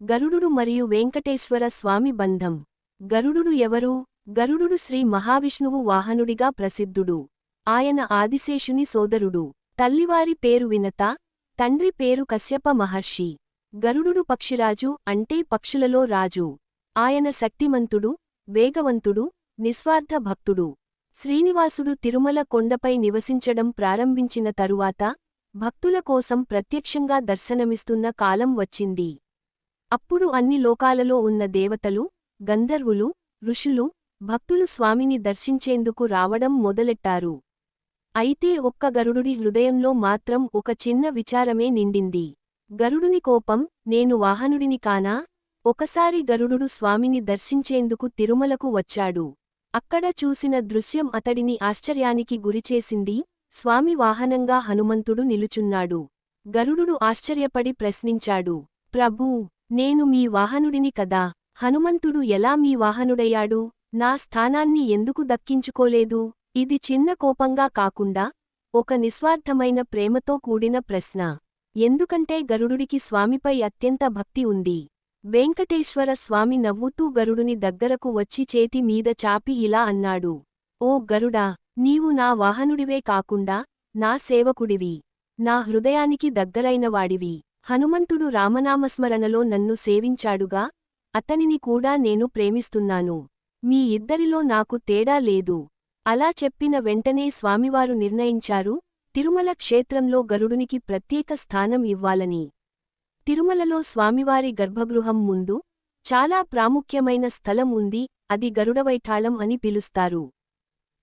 గరుడుడు మరియు వెంకటేశ్వర స్వామి బంధం. గరుడుడు ఎవరు? గరుడుడు శ్రీ మహావిష్ణువు వాహనుడిగా ప్రసిద్ధుడు. ఆయన ఆదిశేషుని సోదరుడు. తల్లివారి పేరు వినత తండ్రి పేరు కశ్యప మహర్షి. గరుడుడు పక్షిరాజు అంటే పక్షులలో రాజు. ఆయన శక్తిమంతుడు వేగవంతుడు నిస్వార్థ భక్తుడు. శ్రీనివాసుడు తిరుమల కొండపై నివసించడం ప్రారంభించిన తరువాత భక్తుల కోసం ప్రత్యక్షంగా దర్శనమిస్తున్న కాలం వచ్చింది. అప్పుడు అన్ని లోకాలలో ఉన్న దేవతలు గంధర్వులు ఋషులు భక్తులు స్వామిని దర్శించేందుకు రావడం మొదలెట్టారు. అయితే ఒక్క గరుడుడి హృదయంలో మాత్రం ఒక చిన్న విచారమే నిండింది. గరుడుని కోపం నేను వాహనుడిని కానా? ఒకసారి గరుడుడు స్వామిని దర్శించేందుకు తిరుమలకు వచ్చాడు. అక్కడ చూసిన దృశ్యం అతడిని ఆశ్చర్యానికి గురిచేసింది. స్వామి వాహనంగా హనుమంతుడు నిలుచున్నాడు. గరుడుడు ఆశ్చర్యపడి ప్రశ్నించాడు. ప్రభూ నేను మీ వాహనుడిని కదా. హనుమంతుడు ఎలా మీ వాహనుడయ్యాడు? నా స్థానాన్ని ఎందుకు దక్కించుకోలేదు? ఇది చిన్న కోపంగా కాకుండా ఒక నిస్వార్థమైన ప్రేమతో కూడిన ప్రశ్న. ఎందుకంటే గరుడుడికి స్వామిపై అత్యంత భక్తి ఉంది. వెంకటేశ్వర స్వామి నవ్వుతూ గరుడుని దగ్గరకు వచ్చి చేతి మీద చాపి ఇలా అన్నాడు. ఓ గరుడా నీవు నా వాహనుడివే కాకుండా నా సేవకుడివి. నా హృదయానికి దగ్గరైనవాడివి హనుమంతుడు రామనామస్మరణలో నన్ను సేవించాడుగా అతనిని కూడా నేను ప్రేమిస్తున్నాను. మీ ఇద్దరిలో నాకు తేడా లేదు. అలా చెప్పిన వెంటనే స్వామివారు నిర్ణయించారు తిరుమల క్షేత్రంలో గరుడునికి ప్రత్యేక స్థానం ఇవ్వాలని. తిరుమలలో స్వామివారి గర్భగృహం ముందు చాలా ప్రాముఖ్యమైన స్థలం ఉంది అది గరుడవైఠాళం అని పిలుస్తారు.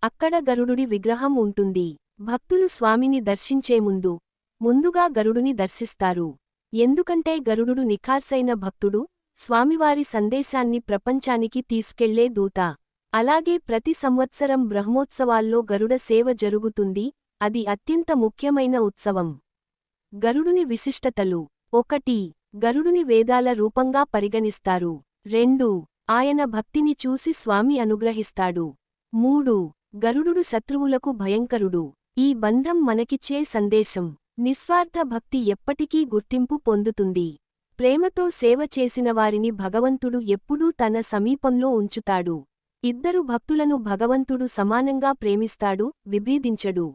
అక్కడ గరుడుడి విగ్రహం ఉంటుంది. భక్తులు స్వామిని దర్శించే ముందు ముందుగా గరుడుని దర్శిస్తారు. ఎందుకంటే గరుడు నిఖార్సైన భక్తుడు స్వామివారి సందేశాన్ని ప్రపంచానికి తీసుకెళ్ళే దూత. అలాగే ప్రతి సంవత్సరం బ్రహ్మోత్సవాల్లో గరుడ సేవ జరుగుతుంది అది అత్యంత ముఖ్యమైన ఉత్సవం. గరుడుని విశిష్టతలు. ఒకటి గరుడుని వేదాల రూపంగా పరిగణిస్తారు. రెండు ఆయన భక్తిని చూసి స్వామి అనుగ్రహిస్తాడు. మూడు గరుడు శత్రువులకు భయంకరుడు. ఈ బంధం మనకిచ్చే సందేశం. నిస్వార్థ భక్తి ఎప్పటికీ గుర్తింపు పొందుతుంది. ప్రేమతో సేవ చేసిన వారిని భగవంతుడు ఎప్పుడూ తన సమీపంలో ఉంచుతాడు. ఇద్దరు భక్తులను భగవంతుడు సమానంగా ప్రేమిస్తాడు విభేదించడు.